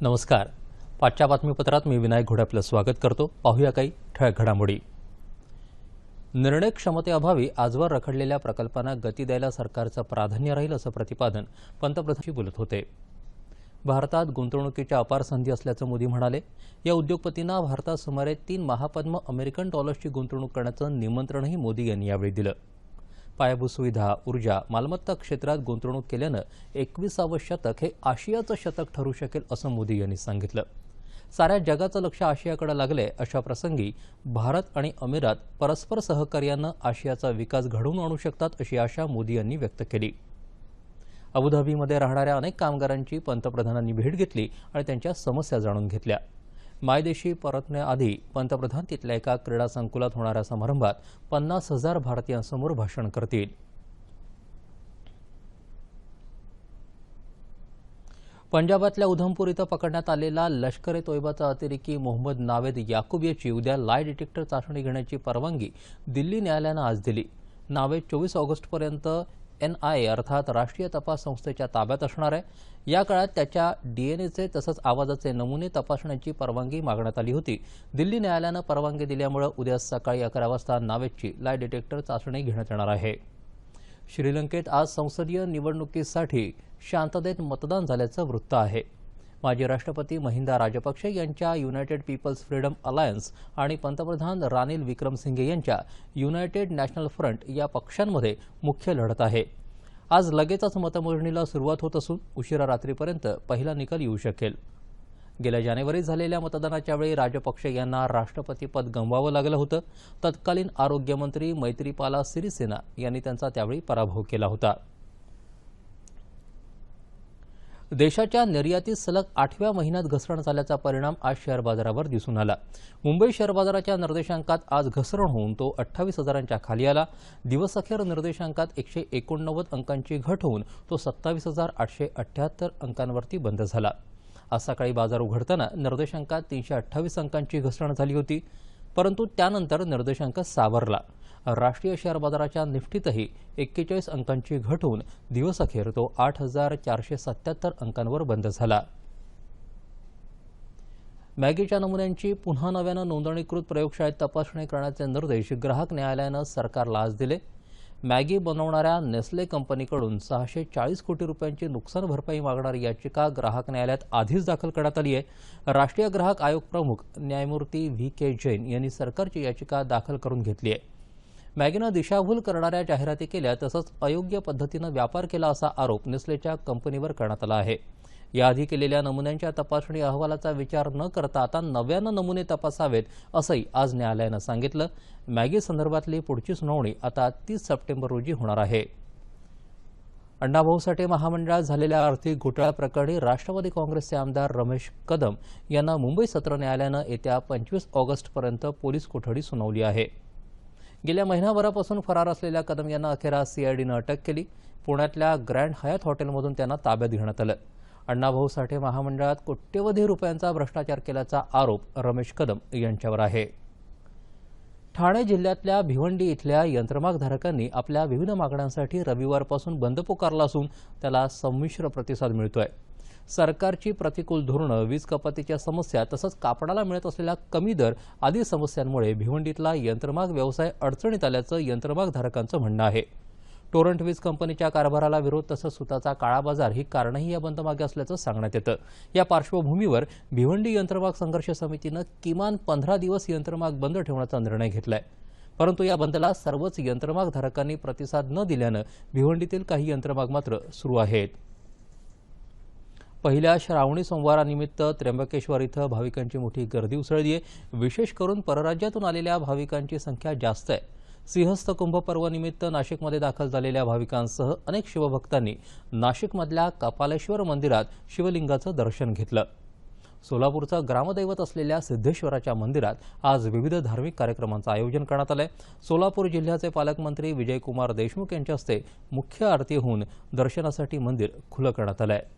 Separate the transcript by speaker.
Speaker 1: नमस्कार. पाचच्या बातमीपत्रात मी विनायक घोडे आपलं स्वागत करतो. पाहूया काही ठळक घडामोडी. निर्णय क्षमतेअभावी आजवर रखडलेल्या प्रकल्पांना गती द्यायला सरकारचं प्राधान्य राहील असं प्रतिपादन पंतप्रधानशी बोलत होते. भारतात गुंतवणुकीच्या अपार संधी असल्याचं मोदी म्हणाले. या उद्योगपतींना भारतात सुमारे तीन महापद्म अमेरिकन डॉलर्सची गुंतवणूक करण्याचं निमंत्रणही मोदी यांनी यावेळी दिलं. पायाभूत सुविधा ऊर्जा मालमत्ता क्षेत्रात गुंतवणूक केल्यानं एकविसावं शतक हे आशियाचं शतक ठरू शकेल असं मोदी यांनी सांगितलं. साऱ्या जगाचं लक्ष आशियाकडे लागले अशा प्रसंगी भारत आणि अमिरात परस्पर सहकार्यानं आशियाचा विकास घडवून आणू शकतात अशी आशा मोदी यांनी व्यक्त केली. अबुधाबीमध्ये राहणाऱ्या अनेक कामगारांची पंतप्रधानांनी भेट घेतली आणि त्यांच्या समस्या जाणून घेतल्या. मायदेशी परतण्याआधी पंतप्रधान तिथल्या एका क्रीडा संकुलात होणाऱ्या समारंभात पन्नास हजार भारतीयांसमोर भाषण करतील. पंजाबातल्या उधमपूर इथं पकडण्यात आलेला लष्कर ए तोयबाचा अतिरेकी मोहम्मद नावेद याकूब याची उद्या लाय डिटेक्टर चाचणी घेण्याची परवानगी दिल्ली न्यायालयानं आज दिली. नावेद चोवीस ऑगस्टपर्यंत एन आय अर्थात राष्ट्रीय तपास संस्थेच्या ताब्यात असणार आहे. या काळात त्याच्या डीएनएचे तसंच आवाजाचे नमुने तपासण्याची परवानगी मागण्यात आली होती. दिल्ली न्यायालयानं परवानगी दिल्यामुळे उद्या सकाळी अकरा वाजता नावेदची लाय डिटेक्टर चाचणी घेण्यात येणार आहे. श्रीलंकेत आज संसदीय निवडणुकीसाठी शांततेत मतदान झाल्याचं वृत्त आहे. माजी राष्ट्रपती महिंदा राजपक्षे यांच्या युनायटेड पीपल्स फ्रीडम अलायन्स आणि पंतप्रधान रानिल विक्रमसिंघे यांच्या युनायटेड नॅशनल फ्रंट या पक्षांमध्ये मुख्य लढत आहे. आज लगेचच मतमोजणीला सुरुवात होत असून उशिरा रात्रीपर्यंत पहिला निकाल येऊ शकेल. गेल्या जानेवारीत झालेल्या मतदानाच्या वेळी राजपक्षे यांना राष्ट्रपतीपद गमवावं लागलं होतं. तत्कालीन आरोग्यमंत्री मैत्रीपाला सिरिसेना यांनी त्यांचा त्यावेळी पराभव केला होता. देशाच्या निर्यातीत सलग आठव्या महिन्यात घसरण झाल्याचा परिणाम आज शेअर बाजारावर दिसून आला. मुंबई शेअर बाजाराच्या निर्देशांकात आज घसरण होऊन तो अठ्ठावीस हजारांच्या खाली आला. दिवसअखेर निर्देशांकात एकशे एकोणनव्वद अंकांची घट होऊन तो सत्तावीस हजार आठशे अठ्ठ्याहत्तर अंकांवरती बंद झाला. आज सकाळी बाजार उघडताना निर्देशांकात तीनशे अठ्ठावीस अंकांची घसरण झाली होती. परंतु त्यानंतर निर्देशांक सावरला. राष्ट्रीय शेअर बाजाराच्या निफ्टीतही एक्केचाळीस अंकांची घट होऊन दिवसअखेर तो आठ हजार चारशे सत्याहत्तर अंकांवर बंद झाला. मॅगीच्या नमुन्यांची पुन्हा नव्यानं नोंदणीकृत प्रयोगशाळेत तपासणी करण्याचे निर्देश ग्राहक न्यायालयानं सरकारला आज दिले. मॅगी बनवणाऱ्या नेस्ले कंपनीकडून सहाशे चाळीस कोटी रुपयांची नुकसान भरपाई मागणारी याचिका ग्राहक न्यायालयात आधीच दाखल करण्यात आली आहे. राष्ट्रीय ग्राहक आयोग प्रमुख न्यायमूर्ती व्ही के जैन यांनी सरकारची याचिका दाखल करून घेतली आहे. मॅगीनं दिशाभूल करणाऱ्या जाहिराती केल्या तसंच अयोग्य पद्धतीनं व्यापार केला असा आरोप नेस्लेच्या कंपनीवर करण्यात आला आहे. याआधी केलेल्या नमुन्यांच्या तपासणी अहवालाचा विचार न करता आता नव्यानं नमुने तपासावेत असंही आज न्यायालयानं सांगितलं. मॅगी संदर्भातली पुढची सुनावणी आता तीस सप्टेंबर रोजी होणार आहे. अण्णाभाऊ साठे महामंडळात झालेल्या आर्थिक घोटाळ्याप्रकरणी राष्ट्रवादी काँग्रेसचे आमदार रमेश कदम यांना मुंबई सत्र न्यायालयानं येत्या पंचवीस ऑगस्टपर्यंत पोलीस कोठडी सुनावली आहे. गेल्या महिनाभरापासून फरार असलेल्या कदम यांना अखेर आज सीआयडीनं अटक केली. पुण्यातल्या ग्रँड हयात हॉटेलमधून त्यांना ताब्यात घेण्यात आलं. अण्णाभाऊ साठे महामंडळात कोट्यवधी रुपयांचा भ्रष्टाचार केल्याचा आरोप रमेश कदम यांच्यावर आहे. ठाणे जिल्ह्यातल्या भिवंडी इथल्या यंत्रमागधारकांनी आपल्या विविध मागण्यांसाठी रविवारपासून बंद पुकारला असून त्याला संमिश्र प्रतिसाद मिळतोय. सरकारची प्रतिकूल धोरणं वीज कपातीच्या समस्या तसंच कापडाला मिळत असलेला कमी दर आदी समस्यांमुळे भिवंडीतला यंत्रमाग व्यवसाय अडचणीत आल्याचं यंत्रमागधारकांचं म्हणणं आहे. टोरंट वीज कंपनीच्या कारभाराला विरोध तसंच सुताचा काळा बाजार ही कारणंही या बंदमागे असल्याचं सांगण्यात येतं. या पार्श्वभूमीवर भिवंडी यंत्रमाग संघर्ष समितीनं किमान पंधरा दिवस यंत्रमाग बंद ठेवण्याचा निर्णय घेतलाय. परंतु या बंदला सर्वच यंत्रमागधारकांनी प्रतिसाद न दिल्यानं भिवंडीतील काही यंत्रमाग मात्र सुरू आहेत. पहिल्या श्रावणी सोमवारानिमित्त त्र्यंबकेश्वर इथं भाविकांची मोठी गर्दी उसळली आहे विशेष करून परराज्यातून आलेल्या भाविकांची संख्या जास्त आहे. सिंहस्थ कुंभपर्वानिमित्त नाशिकमध्ये दाखल झालेल्या भाविकांसह अनेक शिवभक्तांनी नाशिकमधल्या कपालेश्वर मंदिरात शिवलिंगाचं दर्शन घेतलं. सोलापूरचं ग्रामदैवत असलेल्या सिद्धेश्वराच्या मंदिरात आज विविध धार्मिक कार्यक्रमांचं आयोजन करण्यात आलंय. सोलापूर जिल्ह्याचे पालकमंत्री विजयकुमार देशमुख यांच्या हस्ते मुख्य आरती होऊन दर्शनासाठी मंदिर खुलं करण्यात आलं आहे